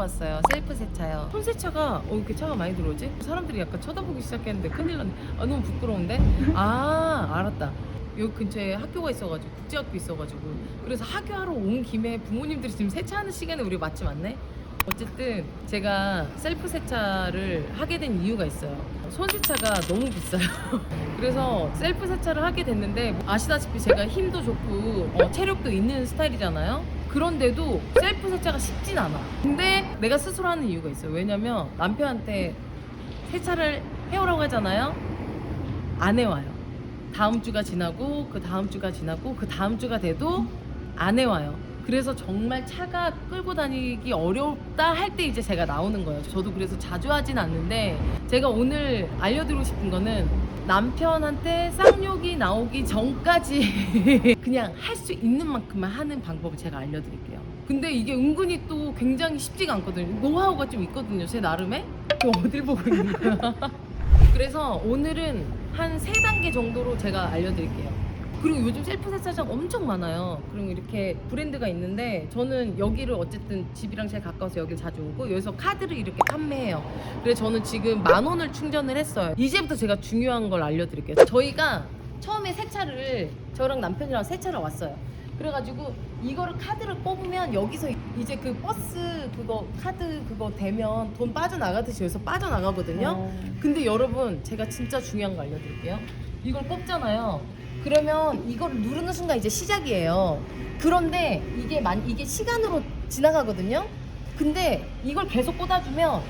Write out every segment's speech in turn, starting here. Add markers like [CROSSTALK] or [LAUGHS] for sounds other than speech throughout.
안녕하세요. 오늘 세차하러 왔어요. 셀프 세차요. 손 세차가 어 이렇게 차가 많이 들어오지? 사람들이 약간 쳐다보기 시작했는데 큰일 났네. 아 너무 부끄러운데? 아 알았다. 여기 근처에 학교가 있어가지고 국제학교 있어가지고 그래서 학교하러 온 김에 부모님들이 지금 세차하는 시간에 우리 맞지 않네? 어쨌든 제가 셀프 세차를 하게 된 이유가 있어요. 손 세차가 너무 비싸요. [LAUGHS] 그래서 셀프 세차를 하게 됐는데 아시다시피 제가 힘도 좋고 어, 체력도 있는 스타일이잖아요. 그런데도 셀프 세차가 쉽진 않아. 근데 내가 스스로 하는 이유가 있어요. 왜냐면 남편한테 세차를 해오라고 하잖아요. 안 해와요. 다음 주가 지나고 그 다음 주가 지나고 그 다음 주가 돼도 안 해와요. 그래서 정말 차가 끌고 다니기 어렵다 할 때 이제 제가 나오는 거예요. 저도 그래서 자주 하진 않는데 제가 오늘 알려드리고 싶은 거는 남편한테 쌍욕이 나오기 전까지 [LAUGHS] 그냥 할 수 있는 만큼만 하는 방법을 제가 알려드릴게요. 근데 이게 은근히 또 굉장히 쉽지가 않거든요. 노하우가 좀 있거든요. 제 나름에. 저 어딜 보고 있는 거야? [LAUGHS] 그래서 오늘은 한세 단계 정도로 제가 알려드릴게요. 그리고 요즘 셀프 세차장 엄청 많아요. 그리고 이렇게 브랜드가 있는데 저는 여기를 어쨌든 집이랑 제일 가까워서 여기 자주 오고 여기서 카드를 이렇게 판매해요. 그래서 저는 지금 만 원을 충전을 했어요. 이제부터 제가 중요한 걸 알려드릴게요. 저희가 처음에 세차를 저랑 남편이랑 세차를 왔어요. 그래가지고 이거를 카드를 뽑으면 여기서 이제 그 버스 그거 카드 그거 되면 돈 빠져나가듯이 여기서 빠져나가거든요. 근데 여러분 제가 진짜 중요한 거 알려드릴게요. 이걸 뽑잖아요. 그러면 이걸 누르는 순간 이제 시작이에요. 그런데 이게 만 이게 시간으로 지나가거든요. 근데 이걸 계속 꽂아주면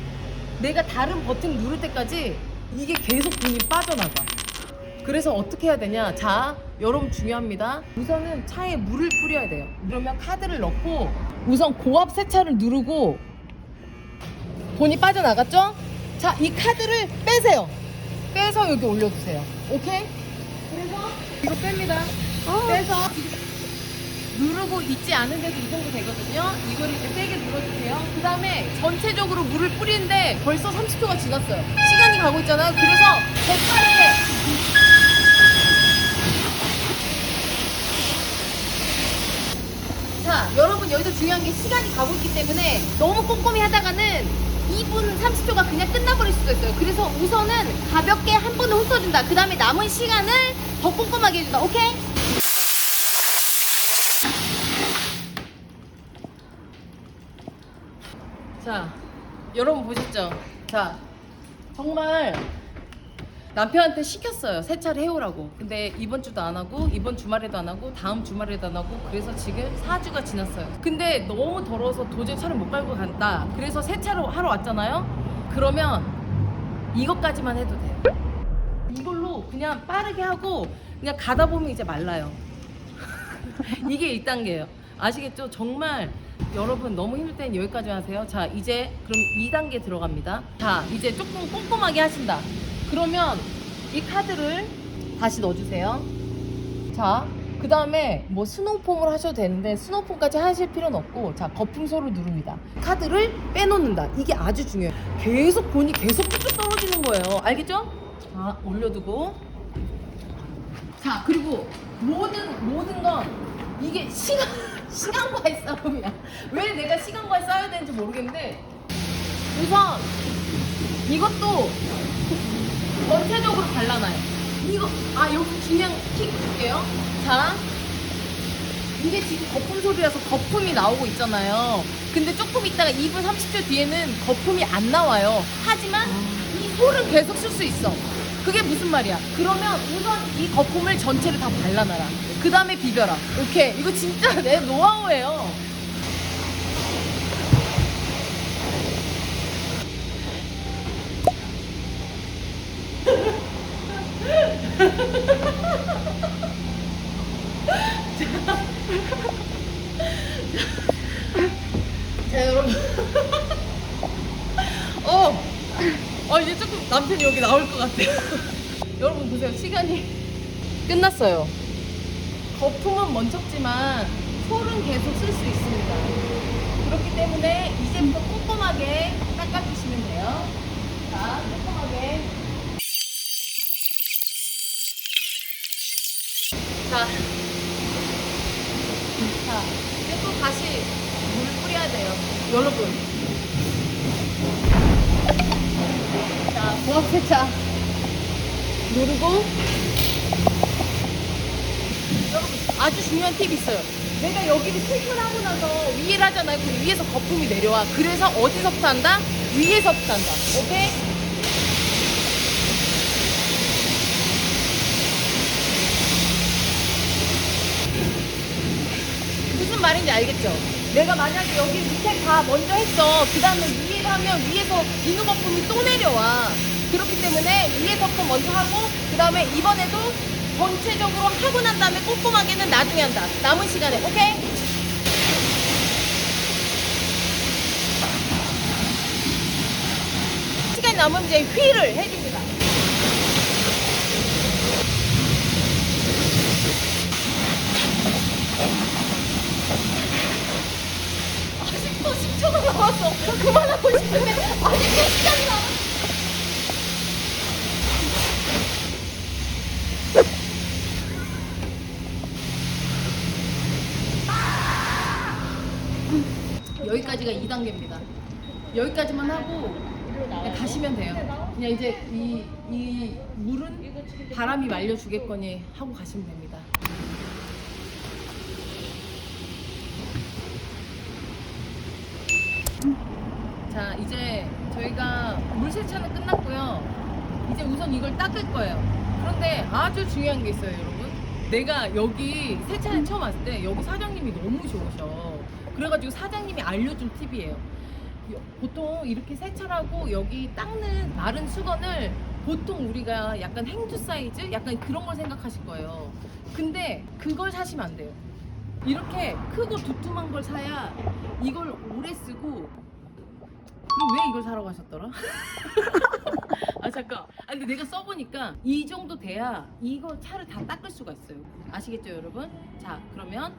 내가 다른 버튼 누를 때까지 이게 계속 돈이 빠져나가. 그래서 어떻게 해야 되냐? 자, 여러분 중요합니다. 우선은 차에 물을 뿌려야 돼요. 그러면 카드를 넣고 우선 고압 세차를 누르고 돈이 빠져나갔죠? 자, 이 카드를 빼세요. 빼서 여기 올려주세요. 오케이? 이거 뺍니다. 빼서 누르고 있지 않은 데도 이 정도 되거든요. 이거를 이제 세게 눌러주세요. 그 다음에 전체적으로 물을 뿌리는데 벌써 30초가 지났어요. 시간이 가고 있잖아요. 그래서 더 빠르게. 자, 여러분 여기서 중요한 게 시간이 가고 있기 때문에 너무 꼼꼼히 하다가는 2분 30초가 그냥 끝나버릴 수도 있어요. 그래서 우선은 가볍게 한 번을 훑어준다. 그 다음에 남은 시간을 더 꼼꼼하게 해준다. 오케이? 자, 여러분 보셨죠? 자, 정말 남편한테 시켰어요. 세차를 해오라고. 근데 이번 주도 안 하고, 이번 주말에도 안 하고, 다음 주말에도 안 하고, 그래서 지금 4주가 지났어요. 근데 너무 더러워서 도저히 차를 못 갈고 간다. 그래서 세차를 하러 왔잖아요? 그러면 이것까지만 해도 돼요. 이걸로 그냥 빠르게 하고, 그냥 가다 보면 이제 말라요. [LAUGHS] 이게 1단계예요. 아시겠죠? 정말 여러분 너무 힘들 땐 여기까지 하세요. 자, 이제 그럼 2단계 들어갑니다. 자, 이제 조금 꼼꼼하게 하신다. 그러면 이 카드를 다시 넣어주세요. 자, 그 다음에 뭐 스노우폼을 하셔도 되는데 스노우폼까지 하실 필요는 없고 자, 거품소를 누릅니다. 카드를 빼놓는다. 이게 아주 중요해요. 계속 돈이 계속 뚝뚝 떨어지는 거예요. 알겠죠? 자, 올려두고 자 그리고 모든 모든 건 이게 시간 [LAUGHS] 시간과의 싸움이야. 왜 내가 시간과의 싸워야 되는지 모르겠는데 우선 이것도 전체적으로 발라놔요. 이거 아 여기 중요한 킥 줄게요. 자 이게 지금 거품 소리라서 거품이 나오고 있잖아요. 근데 조금 있다가 2분 30초 뒤에는 거품이 안 나와요. 하지만 이 솔은 계속 쓸 수 있어. 그게 무슨 말이야? 그러면 우선 이 거품을 전체를 다 발라놔라. 그 다음에 비벼라. 오케이. 이거 진짜 내 노하우예요. 자, 여러분. 어, 어, 이제 조금 남편이 여기 나올 것 같아요. 여러분 보세요. 시간이 끝났어요. 거품은 멈췄지만 솔은 계속 쓸 수 있습니다. 그렇기 때문에 이제부터 꼼꼼하게 닦아주시면 돼요. 자, 꼼꼼하게. 자, 자, 이제 또 다시 물 뿌려 해야 돼요. 여러분. 자, 고압 세차 누르고 여러분 아주 중요한 팁이 있어요. 내가 여기를 세차를 하고 나서 위를 하잖아요. 그럼 위에서 거품이 내려와. 그래서 어디서부터 한다? 위에서부터 한다. 오케이? 무슨 말인지 알겠죠? 내가 만약에 여기 밑에 다 먼저 했어. 그 다음에 위에 하면 위에서 비누 거품이 또 내려와. 그렇기 때문에 위에 거품 먼저 하고, 그 다음에 이번에도 전체적으로 하고 난 다음에 꼼꼼하게는 나중에 한다. 남은 시간에, 오케이? 시간이 남으면 이제 휠을 해줍니다. 아직도 10초가 남았어. 그만하고 싶은데 아직도 시간이 남았어. 여기까지가 2단계입니다. 여기까지만 하고 가시면 돼요. 그냥 이제 이, 이 물은 바람이 말려주겠거니 하고 가시면 됩니다. 자 이제 저희가 물 세차는 끝났고요. 이제 우선 이걸 닦을 거예요. 그런데 아주 중요한 게 있어요 여러분. 내가 여기 세차는 처음 왔을 때 여기 사장님이 너무 좋으셔. 그래가지고 사장님이 알려준 팁이에요. 여- 보통 이렇게 세차를 하고 여기 닦는 마른 수건을 보통 우리가 약간 행주 사이즈? 약간 그런 걸 생각하실 거예요. 근데 그걸 사시면 안 돼요. 이렇게 크고 두툼한 걸 사야 이걸 오래 쓰고 그럼 왜 이걸 사러 가셨더라? [LAUGHS] 아 잠깐. 아 근데 내가 써보니까 이 정도 돼야 이거 차를 다 닦을 수가 있어요. 아시겠죠 여러분? 자 그러면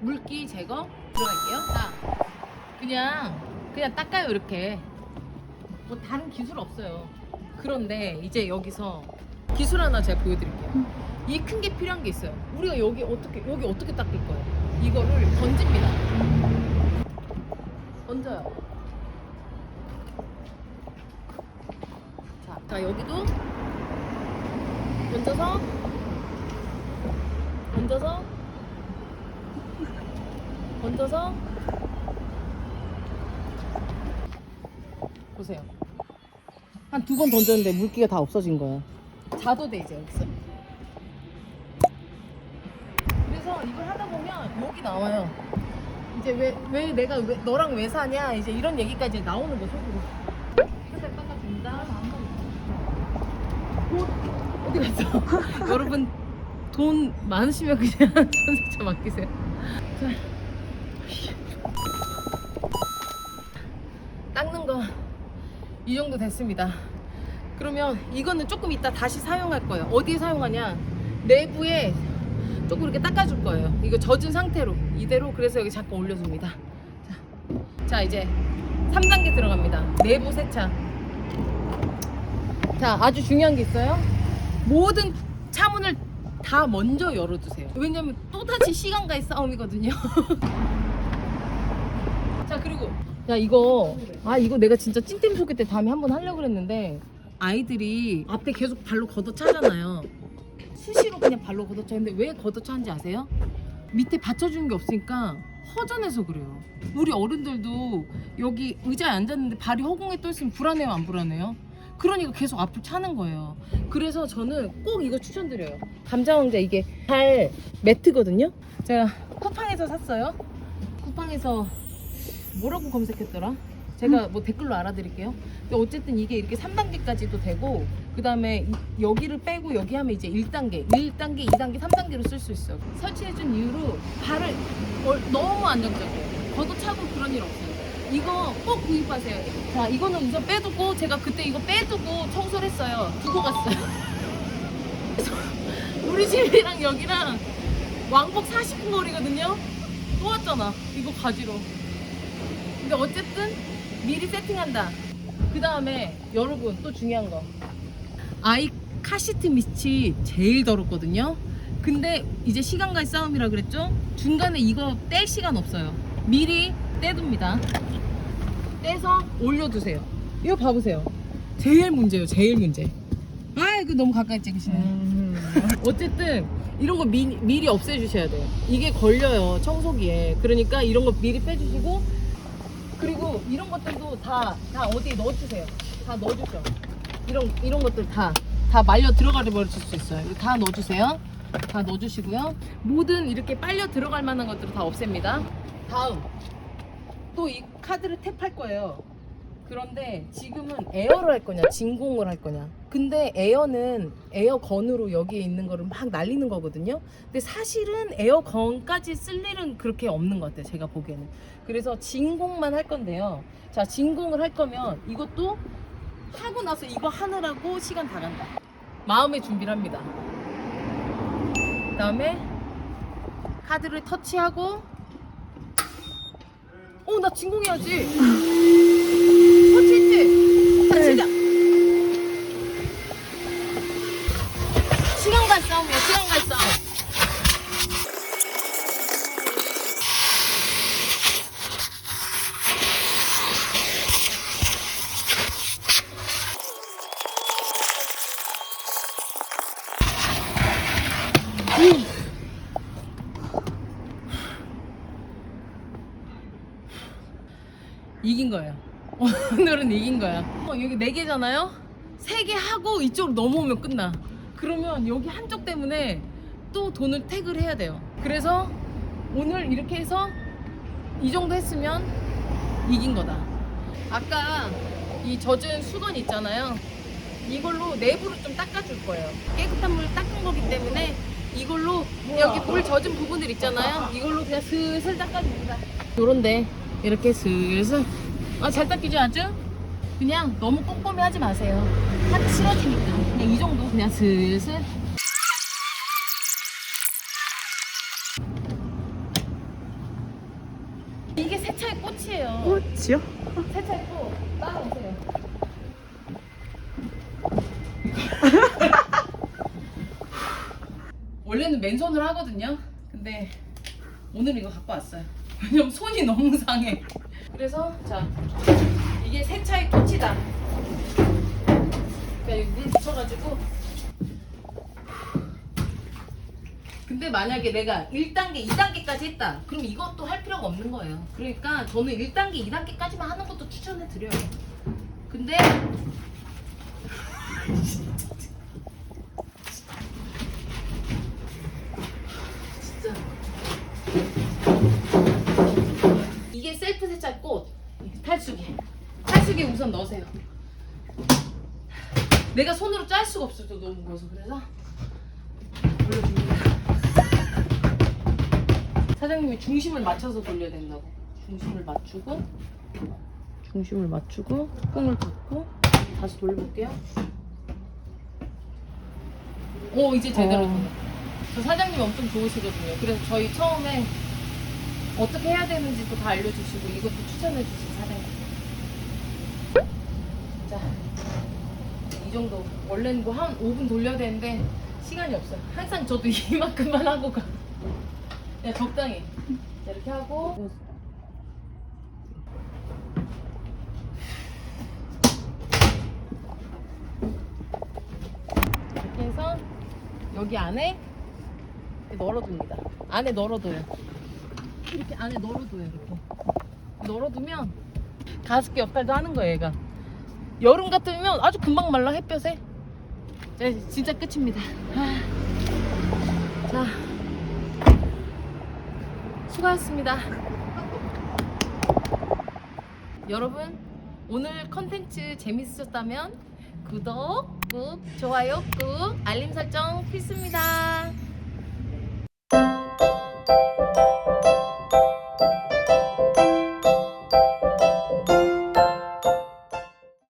물기 제거 들어갈게요. 자 그냥 그냥 닦아요 이렇게. 뭐 다른 기술 없어요. 그런데 이제 여기서 기술 하나 제가 보여드릴게요. 이큰 게 필요한 게 있어요. 우리가 여기 어떻게 여기 어떻게 닦을 거예요? 이거를 던집니다. 던져요. 자, 자 여기도 얹어서 얹어서 얹어서 보세요. 한 두 번 던졌는데 물기가 다 없어진 거야. 자도 돼 이제 여기서. 그래서 이걸 하다 보면 여기 나와요. 이제 왜, 왜 내가 왜, 너랑 왜 사냐 이제 이런 얘기까지 나오는 거속으로. 살짝 닦아준다. 돈 갔어? [LAUGHS] 여러분 돈 많으시면 그냥 [LAUGHS] 전세차 맡기세요. 자, 닦는 거 이 정도 됐습니다. 그러면 이거는 조금 이따 다시 사용할 거예요. 어디에 사용하냐? 내부에 조금 이렇게 닦아줄 거예요. 이거 젖은 상태로 이대로 그래서 여기 잠깐 올려줍니다. 자, 자 이제 3단계 들어갑니다. 내부 세차. 자, 아주 중요한 게 있어요. 모든 차문을 다 먼저 열어주세요. 왜냐면 또다시 시간과의 싸움이거든요. [LAUGHS] 자, 그리고 야 이거 아 이거 내가 진짜 찐템 소개 때 다음에 한번 하려고 그랬는데 아이들이 앞에 계속 발로 걷어차잖아요. 수시로 그냥 발로 걷어차는데 왜 걷어차는지 아세요? 밑에 받쳐주는 게 없으니까 허전해서 그래요. 우리 어른들도 여기 의자에 앉았는데 발이 허공에 떠 있으면 불안해요, 안 불안해요? 그러니까 계속 앞을 차는 거예요. 그래서 저는 꼭 이거 추천드려요. 감자왕자 이게 발 매트거든요. 제가 쿠팡에서 샀어요. 쿠팡에서 뭐라고 검색했더라? 제가 뭐 댓글로 알아드릴게요. 근데 어쨌든 이게 이렇게 3단계까지도 되고 그 다음에 여기를 빼고 여기 하면 이제 1단계, 1단계, 2단계, 3단계로 쓸 수 있어요. 설치해준 이후로 발을 얼- 너무 안정적이에요. 걷어차고 그런 일 없어요. 이거 꼭 구입하세요. 자, 이거는 우선 빼두고 제가 그때 이거 빼두고 청소를 했어요. 두고 갔어요. 그래서 [LAUGHS] 우리 집이랑 여기랑 왕복 40분 거리거든요. 또 왔잖아. 이거 가지러. 근데 어쨌든 미리 세팅한다. 그 다음에 여러분 또 중요한 거. 아이 카시트 밑이 제일 더럽거든요. 근데 이제 시간과의 싸움이라 그랬죠? 중간에 이거 뗄 시간 없어요. 미리 떼둡니다. 떼서 올려두세요. 이거 봐보세요. 제일 문제예요. 제일 문제. 아, 이거 너무 가까이 찍으시네. 음. 어쨌든 이런 거 미, 미리 없애주셔야 돼요. 이게 걸려요 청소기에. 그러니까 이런 거 미리 빼주시고 그리고 이런 것들도 다 다 어디에 넣어주세요. 다 넣어주죠. 이런 이런 것들 다 다 말려 들어가 버릴 수 있어요. 이거 다 넣어주세요. 다 넣어주시고요. 모든 이렇게 빨려 들어갈 만한 것들을 다 없앱니다. 다음 또 이 카드를 탭할 거예요. 그런데 지금은 에어를 할 거냐, 진공을 할 거냐. 근데 에어는 에어건으로 여기에 있는 거를 막 날리는 거거든요. 근데 사실은 에어건까지 쓸 일은 그렇게 없는 것 같아요. 제가 보기에는. 그래서 진공만 할 건데요. 자, 진공을 할 거면 이것도 하고 나서 이거 하느라고 시간 다 간다. 마음의 준비를 합니다. 그 다음에 카드를 터치하고 어, 나 진공해야지. 터치했지? 자, 시작. 시간과 싸움이야, 시간과 싸움. 이긴 거예요. [LAUGHS] 오늘은 이긴 거야. 어, 여기 네 개잖아요. 세 개 하고 이쪽으로 넘어오면 끝나. 그러면 여기 한쪽 때문에 또 돈을 태그를 해야 돼요. 그래서 오늘 이렇게 해서 이 정도 했으면 이긴 거다. 아까 이 젖은 수건 있잖아요. 이걸로 내부를 좀 닦아줄 거예요. 깨끗한 물 닦은 거기 때문에 이걸로 여기 물 젖은 부분들 있잖아요. 이걸로 그냥 슬슬 닦아줍니다. 요런데 이렇게 슬슬 아, 잘 닦이죠 아주? 그냥 너무 꼼꼼히 하지 마세요. 하기 싫어지니까 그냥 이 정도 그냥 슬슬 이게 세차의 꽃이에요. 꽃이요? 세차의 꽃 따라오세요. [LAUGHS] 원래는 맨손으로 하거든요. 근데 오늘 이거 갖고 왔어요. 왜냐면 손이 너무 상해. 그래서 자 이게 세차의 꽃이다. 그러니까 여기 물 묻혀가지고. 근데 만약에 내가 1단계, 2단계까지 했다. 그럼 이것도 할 필요가 없는 거예요. 그러니까 저는 1단계, 2단계까지만 하는 것도 추천해 드려요. 근데 [LAUGHS] 셀프 세차 꽃. 탈수기. 탈수기 우선 넣으세요. 내가 손으로 짤 수가 없어요 또 너무 무거워서. 그래서 올려줍니다. 사장님이 중심을 맞춰서 돌려야 된다고. 중심을 맞추고 중심을 맞추고 뚜껑을 닫고 다시 돌려볼게요. 오 이제 제대로 어. 저 사장님 엄청 좋으시거든요. 그래서 저희 처음에 어떻게 해야 되는지도 다 알려주시고 이것도 추천해 주신 사장님. 자 이 정도. 원래는 뭐 한 5분 돌려야 되는데 시간이 없어요. 항상 저도 [LAUGHS] 이만큼만 하고 가. 그냥 적당히. 자, 이렇게 하고. 이렇게 해서 여기 안에 널어둡니다. 안에 널어둬요. 이렇게 안에 널어둬요. 이렇게 널어두면 가습기 역할도 하는 거예요. 얘가 여름 같으면 아주 금방 말라 햇볕에. 자, 이제 진짜 끝입니다. 아. 자, 수고하셨습니다. 여러분 오늘 컨텐츠 재밌으셨다면 구독 꾹 좋아요 꾹 알림 설정 필수입니다.